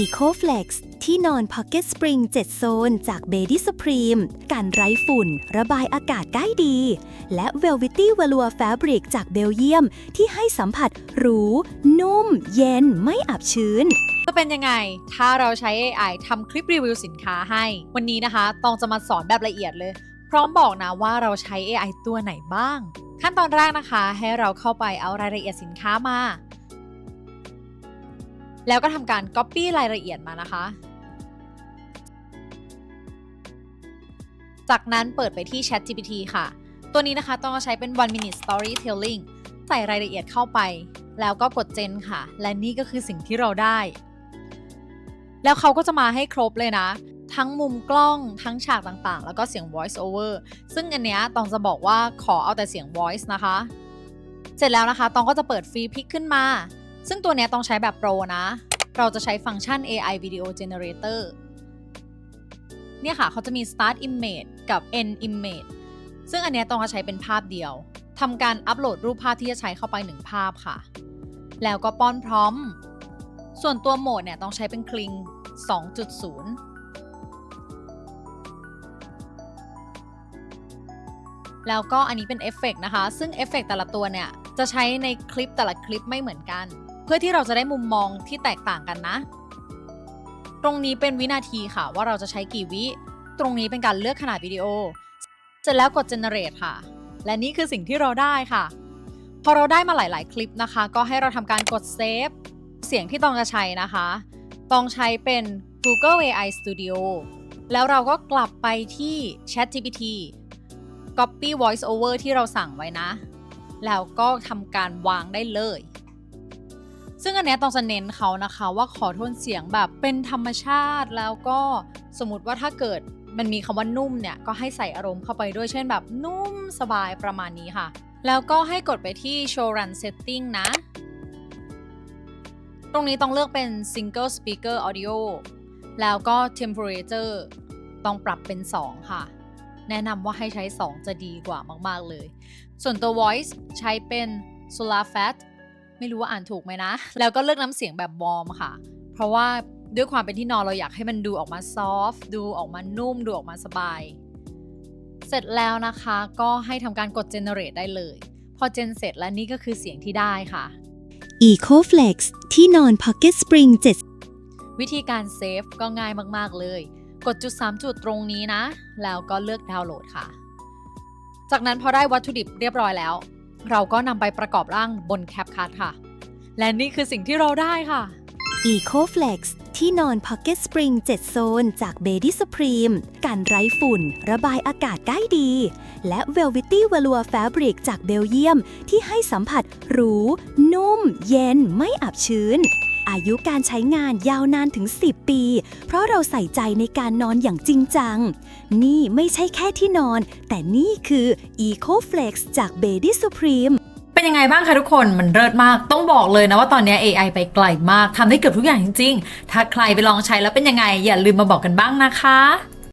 EcoFlex ที่นอน Pocket Spring 7โซน จาก b a d y Supreme กันไร้ฝุ่น ระบายอากาศได้ดี และ Velvety Velour Fabric จากเบลเยียม ที่ให้สัมผัสหรู นุ่ม เย็นไม่อับชื้น จะเป็นยังไง ถ้าเราใช้ AI ทำคลิปรีวิวสินค้าให้ วันนี้นะคะ ตองจะมาสอนแบบละเอียดเลย พร้อมบอกนะว่าเราใช้ AI ตัวไหนบ้าง ขั้นตอนแรกนะคะ ให้เราเข้าไปเอารายละเอียดสินค้ามา แล้วก็ทำการ Copy รายละเอียดมานะคะ จากนั้นเปิดไปที่ ChatGPT ค่ะ ตัวนี้นะคะต้องใช้เป็น one minute storytelling ใส่รายละเอียดเข้าไป แล้วก็กดเจนค่ะ และนี่ก็คือสิ่งที่เราได้ แล้วเขาก็จะมาให้ครบเลยนะทั้งมุมกล้องทั้งฉากต่างๆ แล้วก็เสียง voice over ซึ่งอันเนี้ยตองจะบอกว่าขอเอาแต่เสียง voice นะคะ เสร็จแล้วนะคะตองก็จะเปิดฟรีพิกขึ้นมา ซึ่งตัวนี้ต้องใช้แบบโปรนะ เราจะใช้ฟังก์ชัน AI Video Generator เนี่ยค่ะเขาจะมี start image กับ end image ซึ่งอันนี้ต้องใช้เป็นภาพเดียวทำการอัปโหลดรูปภาพที่จะใช้เข้าไปหนึ่งภาพค่ะ แล้วก็ป้อนพร้อม ส่วนตัวโหมดเนี่ยต้องใช้เป็นคลิง 2.0 แล้วก็อันนี้เป็นเอฟเฟกต์นะคะ ซึ่งเอฟเฟกต์แต่ละตัวเนี่ย จะใช้ในคลิปแต่ละคลิปไม่เหมือนกัน พื่อที่เราจะได้มุมมองที่แตกต่างกันนะ ตรงนี้เป็นวินาทีค่ะ ว่าเราจะใช้กี่วิ ตรงนี้เป็นการเลือกขนาดวิดีโอ เสร็จแล้วกด generate ค่ะ และนี่คือสิ่งที่เราได้ค่ะ พอเราได้มาหลาย ๆ คลิปนะคะ ก็ให้เราทำการกด save เสียงที่ต้องจะใช้นะคะ ต้องใช้เป็น Google AI Studio แล้วเราก็กลับไปที่ ChatGPT Copy Voice Over ที่เราสั่งไว้นะ แล้วก็ทำการวางได้เลย ซึ่งอันเนี้ยต้องจะเน้นเขานะคะว่าขอโทนเสียงแบบเป็นธรรมชาติแล้วก็สมมติว่าถ้าเกิดมันมีคำว่านุ่มเนี่ยก็ให้ใส่อารมณ์เข้าไปด้วยเช่นแบบนุ่มสบายประมาณนี้ค่ะ แล้วก็ให้กดไปที่ Show Run Setting นะ ตรงนี้ต้องเลือกเป็น Single Speaker Audio แล้วก็ Temperature ต้องปรับเป็น 2 ค่ะ แนะนำว่าให้ใช้ 2 จะดีกว่ามาก ๆ เลย ส่วนตัว Voice ใช้เป็น Solar Fat ไม่รู้ว่าอ่านถูกไหมนะ แล้วก็เลือกน้ำเสียงแบบวอร์มค่ะ เพราะว่าด้วยความเป็นที่นอนเราอยากให้มันดูออกมาซอฟต์ดูออกมานุ่มดูออกมาสบาย เสร็จแล้วนะคะก็ให้ทำการกด generate ได้เลย พอเจนเสร็จแล้วนี่ก็คือเสียงที่ได้ค่ะ EcoFlex ที่นอน Pocket Spring 7 วิธีการเซฟก็ง่ายมาก ๆ เลย กดจุด 3 จุดตรงนี้นะ แล้วก็เลือกดาวน์โหลดค่ะ จากนั้นพอได้วัตถุดิบเรียบร้อยแล้ว เราก็นำไปประกอบร่างบนแคปคัทค่ะ และนี่คือสิ่งที่เราได้ค่ะ EcoFlex ที่นอน Pocket Spring 7 โซน จาก b a d y Supreme กันไร้ฝุ่น ระบายอากาศได้ดี และ Velvety Velour Fabric จากเบลเยียม ที่ให้สัมผัสหรู นุ่ม เย็นไม่อับชื้น อายุการใช้งานยาวนานถึง 10 ปี เพราะเราใส่ใจในการนอนอย่างจริงจัง นี่ไม่ใช่แค่ที่นอน แต่นี่คือ EcoFlex จาก b a d y Supreme เป็นยังไงบ้างคะทุกคนมันเลิศมากต้องบอกเลยนะว่าตอนนี้ AI ไปไกลมากทำได้เกือบทุกอย่างจริง ๆ ถ้าใครไปลองใช้แล้วเป็นยังไง อย่าลืมมาบอกกันบ้างนะคะ